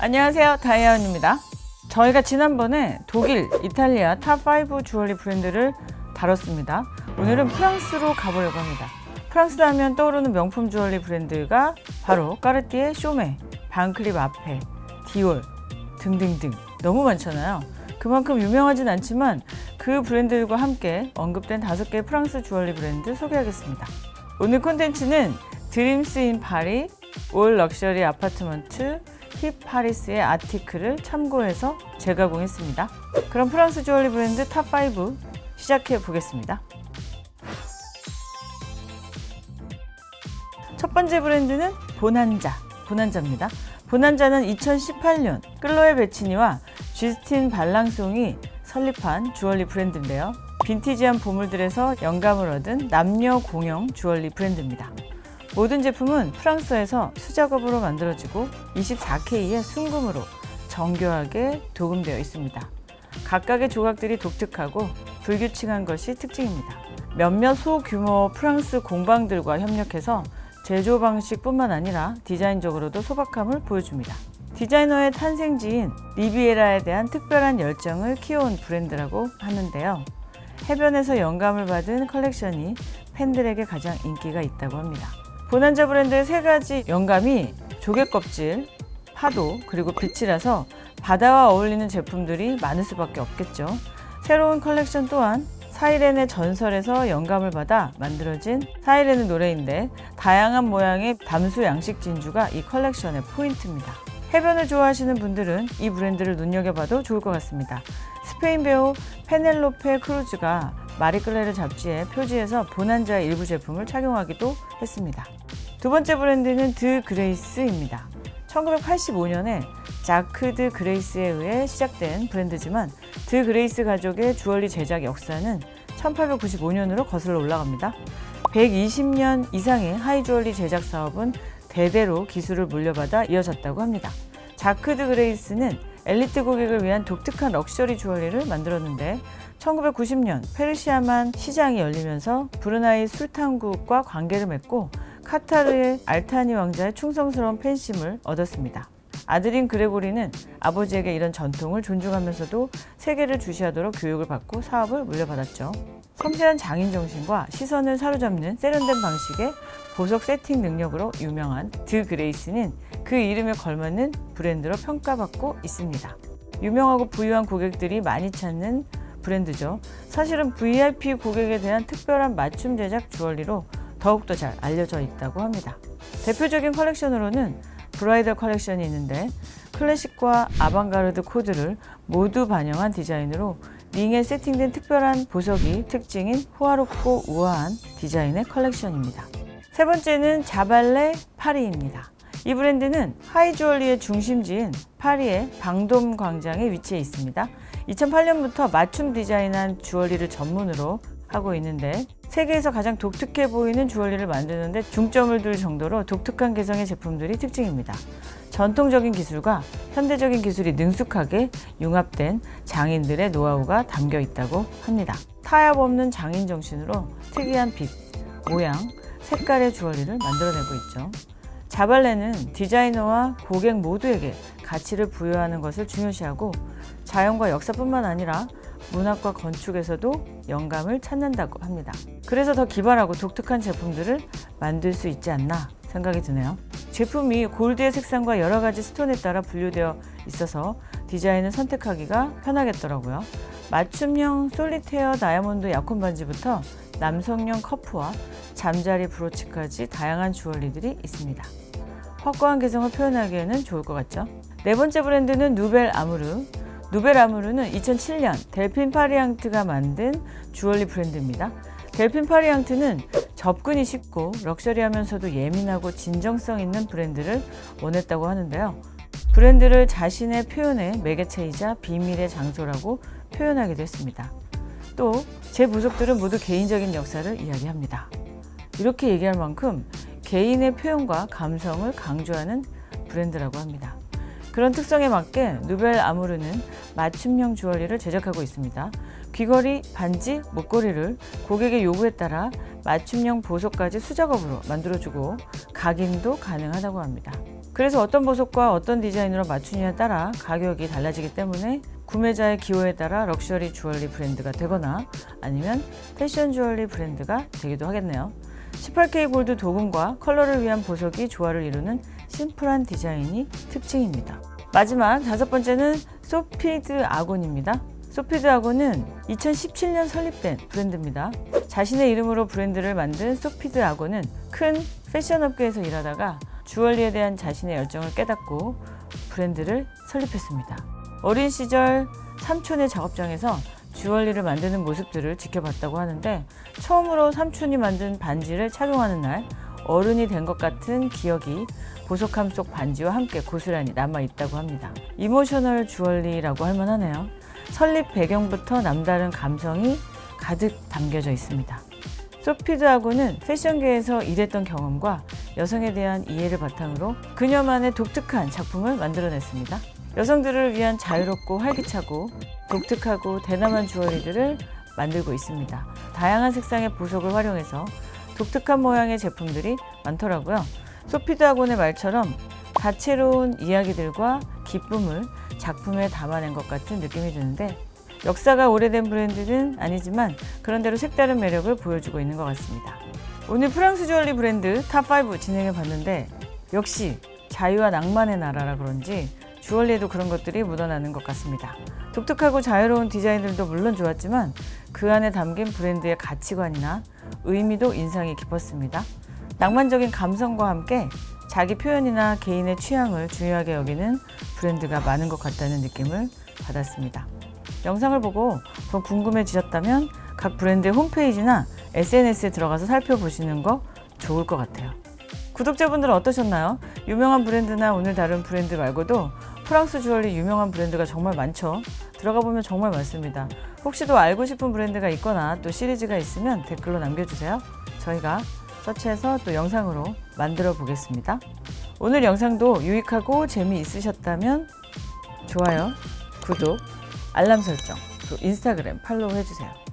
안녕하세요. 다이아원입니다. 저희가 지난번에 독일, 이탈리아 탑5 주얼리 브랜드를 다뤘습니다. 오늘은 프랑스로 가보려고 합니다. 프랑스 하면 떠오르는 명품 주얼리 브랜드가 바로 까르띠에, 쇼메, 반클립 아페, 디올 등등등 너무 많잖아요. 그만큼 유명하진 않지만 그 브랜드들과 함께 언급된 다섯 개의 프랑스 주얼리 브랜드 소개하겠습니다. 오늘 콘텐츠는 드림스 인 파리, 올 럭셔리 아파트먼트, 힙 파리스의 아티클을 참고해서 재가공했습니다. 그럼 프랑스 주얼리 브랜드 탑5 시작해 보겠습니다. 첫 번째 브랜드는 보난자, 보난자입니다. 보난자는 2018년 클로에 베치니와 쥐스틴 발랑송이 설립한 주얼리 브랜드인데요. 빈티지한 보물들에서 영감을 얻은 남녀 공용 주얼리 브랜드입니다. 모든 제품은 프랑스에서 수작업으로 만들어지고 24K의 순금으로 정교하게 도금되어 있습니다. 각각의 조각들이 독특하고 불규칙한 것이 특징입니다. 몇몇 소규모 프랑스 공방들과 협력해서 제조 방식뿐만 아니라 디자인적으로도 소박함을 보여줍니다. 디자이너의 탄생지인 리비에라에 대한 특별한 열정을 키워온 브랜드라고 하는데요. 해변에서 영감을 받은 컬렉션이 팬들에게 가장 인기가 있다고 합니다. 보난자 브랜드의 세 가지 영감이 조개 껍질, 파도, 그리고 빛이라서 바다와 어울리는 제품들이 많을 수밖에 없겠죠. 새로운 컬렉션 또한 사이렌의 전설에서 영감을 받아 만들어진 사이렌의 노래인데 다양한 모양의 담수 양식 진주가 이 컬렉션의 포인트입니다. 해변을 좋아하시는 분들은 이 브랜드를 눈여겨봐도 좋을 것 같습니다. 스페인 배우 페넬로페 크루즈가 마리클레르 잡지의 표지에서 보난자의 일부 제품을 착용하기도 했습니다. 두 번째 브랜드는 드 그레이스입니다. 1985년에 자크 드 그레이스에 의해 시작된 브랜드지만 드 그레이스 가족의 주얼리 제작 역사는 1895년으로 거슬러 올라갑니다. 120년 이상의 하이 주얼리 제작 사업은 대대로 기술을 물려받아 이어졌다고 합니다. 자크 드 그레이스는 엘리트 고객을 위한 독특한 럭셔리 주얼리를 만들었는데 1990년 페르시아만 시장이 열리면서 브루나이 술탄국과 관계를 맺고 카타르의 알타니 왕자의 충성스러운 팬심을 얻었습니다. 아들인 그레고리는 아버지에게 이런 전통을 존중하면서도 세계를 주시하도록 교육을 받고 사업을 물려받았죠. 섬세한 장인 정신과 시선을 사로잡는 세련된 방식의 보석 세팅 능력으로 유명한 드 그레이스는 그 이름에 걸맞는 브랜드로 평가받고 있습니다. 유명하고 부유한 고객들이 많이 찾는 브랜드죠. 사실은 VIP 고객에 대한 특별한 맞춤 제작 주얼리로 더욱더 잘 알려져 있다고 합니다. 대표적인 컬렉션으로는 브라이덜 컬렉션이 있는데 클래식과 아방가르드 코드를 모두 반영한 디자인으로 링에 세팅된 특별한 보석이 특징인 호화롭고 우아한 디자인의 컬렉션입니다. 세 번째는 자발레 파리입니다. 이 브랜드는 하이주얼리의 중심지인 파리의 방돔 광장에 위치해 있습니다. 2008년부터 맞춤 디자인한 주얼리를 전문으로 하고 있는데 세계에서 가장 독특해 보이는 주얼리를 만드는데 중점을 둘 정도로 독특한 개성의 제품들이 특징입니다. 전통적인 기술과 현대적인 기술이 능숙하게 융합된 장인들의 노하우가 담겨 있다고 합니다. 타협 없는 장인 정신으로 특이한 빛, 모양, 색깔의 주얼리를 만들어내고 있죠. 자발레는 디자이너와 고객 모두에게 가치를 부여하는 것을 중요시하고 자연과 역사뿐만 아니라 문학과 건축에서도 영감을 찾는다고 합니다. 그래서 더 기발하고 독특한 제품들을 만들 수 있지 않나 생각이 드네요. 제품이 골드의 색상과 여러 가지 스톤에 따라 분류되어 있어서 디자인을 선택하기가 편하겠더라고요. 맞춤형 솔리테어 다이아몬드 약혼 반지부터 남성용 커프와 잠자리 브로치까지 다양한 주얼리들이 있습니다. 확고한 개성을 표현하기에는 좋을 것 같죠? 네 번째 브랜드는 누벨 아무르. 누벨 아무르는 2007년 델핀 파리앙트가 만든 주얼리 브랜드입니다. 델핀 파리앙트는 접근이 쉽고 럭셔리하면서도 예민하고 진정성 있는 브랜드를 원했다고 하는데요. 브랜드를 자신의 표현의 매개체이자 비밀의 장소라고 표현하기도 했습니다. 또 제 부속들은 모두 개인적인 역사를 이야기합니다. 이렇게 얘기할 만큼 개인의 표현과 감성을 강조하는 브랜드라고 합니다. 그런 특성에 맞게 누벨 아무르는 맞춤형 주얼리를 제작하고 있습니다. 귀걸이, 반지, 목걸이를 고객의 요구에 따라 맞춤형 보석까지 수작업으로 만들어주고 각인도 가능하다고 합니다. 그래서 어떤 보석과 어떤 디자인으로 맞추느냐에 따라 가격이 달라지기 때문에 구매자의 기호에 따라 럭셔리 주얼리 브랜드가 되거나 아니면 패션 주얼리 브랜드가 되기도 하겠네요. 18K 골드 도금과 컬러를 위한 보석이 조화를 이루는 심플한 디자인이 특징입니다. 마지막 다섯 번째는 소피드 아곤입니다. 소피드 아곤은 2017년 설립된 브랜드입니다. 자신의 이름으로 브랜드를 만든 소피드 아곤은 큰 패션 업계에서 일하다가 주얼리에 대한 자신의 열정을 깨닫고 브랜드를 설립했습니다. 어린 시절 삼촌의 작업장에서 주얼리를 만드는 모습들을 지켜봤다고 하는데 처음으로 삼촌이 만든 반지를 착용하는 날 어른이 된 것 같은 기억이 보석함 속 반지와 함께 고스란히 남아 있다고 합니다. 이모셔널 주얼리라고 할 만하네요. 설립 배경부터 남다른 감성이 가득 담겨져 있습니다. 소피드하고는 패션계에서 일했던 경험과 여성에 대한 이해를 바탕으로 그녀만의 독특한 작품을 만들어냈습니다. 여성들을 위한 자유롭고 활기차고 독특하고 대담한 주얼리들을 만들고 있습니다. 다양한 색상의 보석을 활용해서 독특한 모양의 제품들이 많더라고요. 소피드 학원의 말처럼 다채로운 이야기들과 기쁨을 작품에 담아낸 것 같은 느낌이 드는데 역사가 오래된 브랜드는 아니지만 그런대로 색다른 매력을 보여주고 있는 것 같습니다. 오늘 프랑스 주얼리 브랜드 탑5 진행해 봤는데 역시 자유와 낭만의 나라라 그런지 주얼리에도 그런 것들이 묻어나는 것 같습니다. 독특하고 자유로운 디자인들도 물론 좋았지만 그 안에 담긴 브랜드의 가치관이나 의미도 인상이 깊었습니다. 낭만적인 감성과 함께 자기 표현이나 개인의 취향을 중요하게 여기는 브랜드가 많은 것 같다는 느낌을 받았습니다. 영상을 보고 더 궁금해지셨다면 각 브랜드의 홈페이지나 SNS에 들어가서 살펴보시는 거 좋을 것 같아요. 구독자분들은 어떠셨나요? 유명한 브랜드나 오늘 다룬 브랜드 말고도 프랑스 주얼리 유명한 브랜드가 정말 많죠. 들어가 보면 정말 많습니다. 혹시 더 알고 싶은 브랜드가 있거나 또 시리즈가 있으면 댓글로 남겨주세요. 저희가 서치해서 또 영상으로 만들어 보겠습니다. 오늘 영상도 유익하고 재미있으셨다면 좋아요, 구독, 알람 설정, 또 인스타그램 팔로우 해주세요.